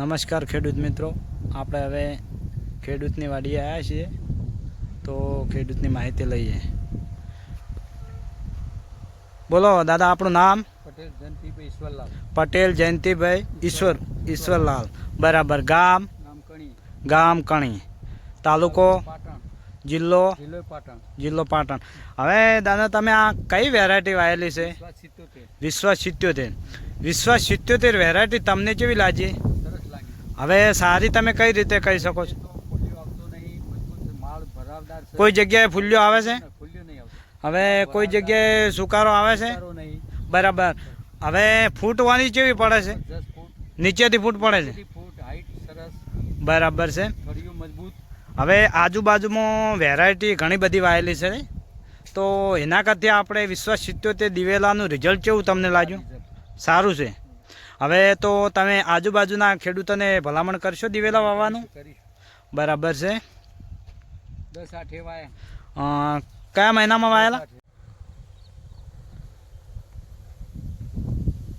નમસ્કાર ખેડૂત મિત્રો. આપણે હવે ખેડૂતની વાડીએ આવ્યા છીએ. તો ખેડૂતની માહિતી લઈએ. બોલો દાદા આપણું નામ? પટેલ જયંતિભાઈ ઈશ્વરલાલ. પટેલ જયંતિભાઈ ઈશ્વર ઈશ્વરલાલ. બરાબર. ગામ? ગામ કણી. તાલુકો? પાટણ. જિલ્લો? જિલ્લો પાટણ. જિલ્લો પાટણ. હવે દાદા તમે આ કઈ વેરાયટી વાયેલી છે? વિશ્વ સિત્યોતેર. વિશ્વ સિત્યોતેર. વેરાયટી તમને કેવી લાગી? હવે સારી તમે કઈ રીતે કહી શકો છો? કોઈ જગ્યાએ ફૂલ્યો આવે છે? હવે કોઈ જગ્યાએ સુકારો આવે છે? બરાબર. હવે ફૂટવાની કેવી પડે છે? નીચેથી ફૂટ પડે છે? બરાબર છે. હવે આજુબાજુમાં વેરાયટી ઘણી બધી વાયેલી છે. તો એના કરતાં આપણે વિશ્વ સિત્યોતેર દિવેલાનું રિઝલ્ટ કેવું તમને લાગ્યું? સારું છે. હવે તો તમે આજુબાજુના ખેડૂતોને ભલામણ કરશો દિવેલા વાવવાનું? બરાબર છે. દસ આઠે વાયા કયા મહિનામાં વાયેલા?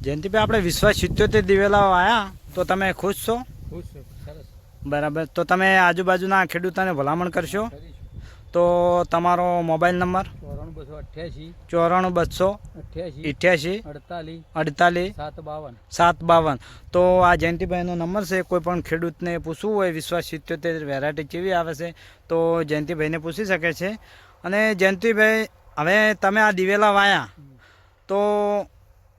જયંતિભાઈ આપણે વિશ્વાસ સિત્યોતેર દિવેલા વાયા તો તમે ખુશ છો? બરાબર તો તમે આજુબાજુના ખેડૂતોને ભલામણ કરીશું. તો તમારો મોબાઈલ નંબર? ચોરાણું બસો અઠ્યાસી. ચોરાણું બસો અઠ્યાસી. અડતાલીસ. અડતાલીસ. સાત બાવન સાત બાવન તો આ જયંતિભાઈનો નંબર છે. કોઈ પણ ખેડૂતને પૂછવું હોય વિશ્વાસ સિત્યોતેર વેરાયટી કેવી આવે છે તો જયંતિભાઈને પૂછી શકે છે. અને જયંતિભાઈ હવે તમે આ દિવેલા વાયા. તો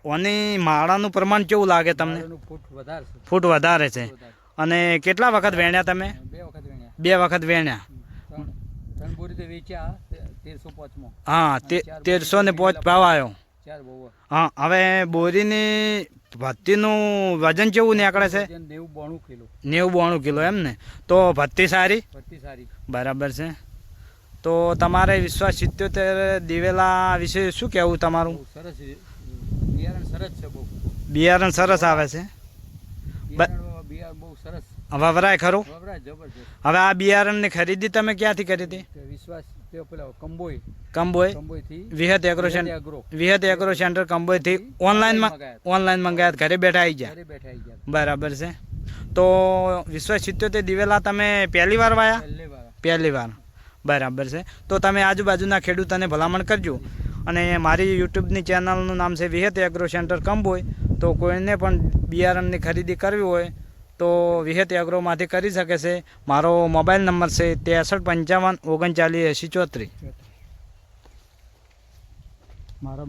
ઓની માળાનું પ્રમાણ કેવું લાગે તમને? ફૂટ વધારે છે. ફૂટ વધારે છે. અને કેટલા વખત વેણ્યા તમે? બે વખત વેણ્યા બે વખત વેણ્યા ત્રણ વેચ્યા તેરસો પાંચમો. હા તેરસો ને પોચ ભાવ આવ્યો. હા હવે બોરીની ભત્તીનું વજન કેવું નીકળે છે? નેવું બોણું કિલો. નેવું બોણું કિલો એમ ને? તો ભત્તી સારી? ભરતી સારી. બરાબર છે. તો તમારે વિશ્વાસ સિત્યોતેર દિવેલા વિશે શું કહેવું તમારું? સરસ બિયારણ સરસ છે બહુ. બિયારણ સરસ આવે છે. બહુ સરસ વવરાય ખરું? હવે આ બિયારણની ખરીદી તમે ક્યાંથી કરી હતી? Vishwas Kamboi Kamboi Vihat agro Vihat agro. Centre કંબોયથી થી ઓનલાઈન મંગાયા ઘરે બેઠા આવી ગયા. બેઠા બરાબર છે. તો વિશ્વાસ સિત્યોતેર દિવેલા તમે પહેલી વાર વાયા? પહેલી વાર. બરાબર છે. તો તમે આજુબાજુના ખેડૂતોને ભલામણ કરજો. અને મારી યુટ્યુબની ચેનલનું નામ છે વિહત એગ્રો સેન્ટર કંબોય તો કોઈને પણ બિયારણની ખરીદી કરવી હોય તો વિહત એગ્રોમાંથી કરી શકે છે. મારો મોબાઈલ નંબર છે ત્રેસઠ પંચાવન ઓગણચાલીસ એંસી ચોત્રીસ. મારા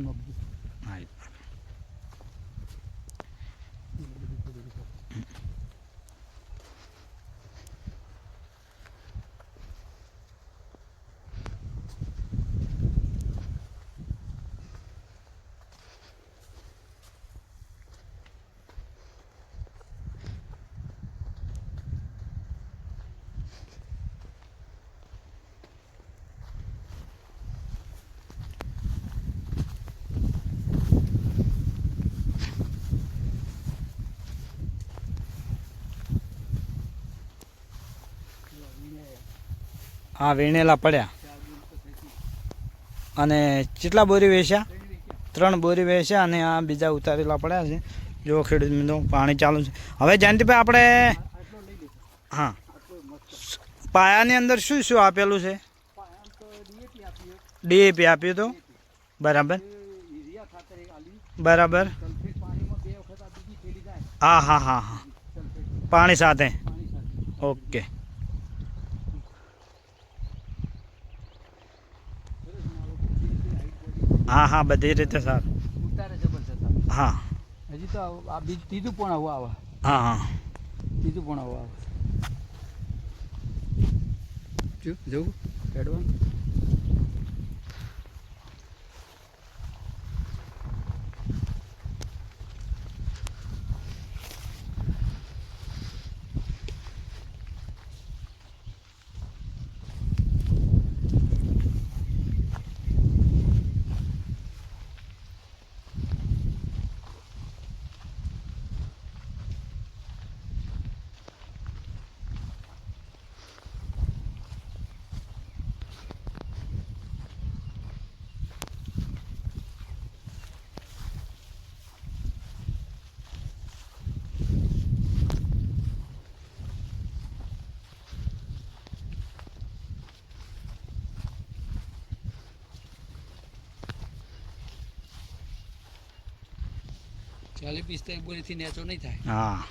આ વીણેલા પડ્યા. અને કેટલા બોરી વેચ્યા? ત્રણ બોરી વેચ્યા અને આ બીજા ઉતારેલા પડ્યા છે. જો ખેડૂત મિત્રો, પાણી ચાલુ છે. હવે જયંતિભાઈ, આપણે હા. પાયાની અંદર શું શું આપેલું છે? ડીએપી આપ્યું તો બરાબર. બરાબર. હા હા હા હા. પાણી સાથે. ઓકે. હા હા બધી રીતે સારું. ઉતારે જબરજસ્ત. હા. હજી તો આ- આ બીજ ત્રીજું પણ આવું આવે. હા હા. ત્રીજું પણ આવું આવે. જો જવું. એડવાન્સ ચાલીસ પિસ્તાલીસ બોરીથી નેચો નહીં થાય. હા.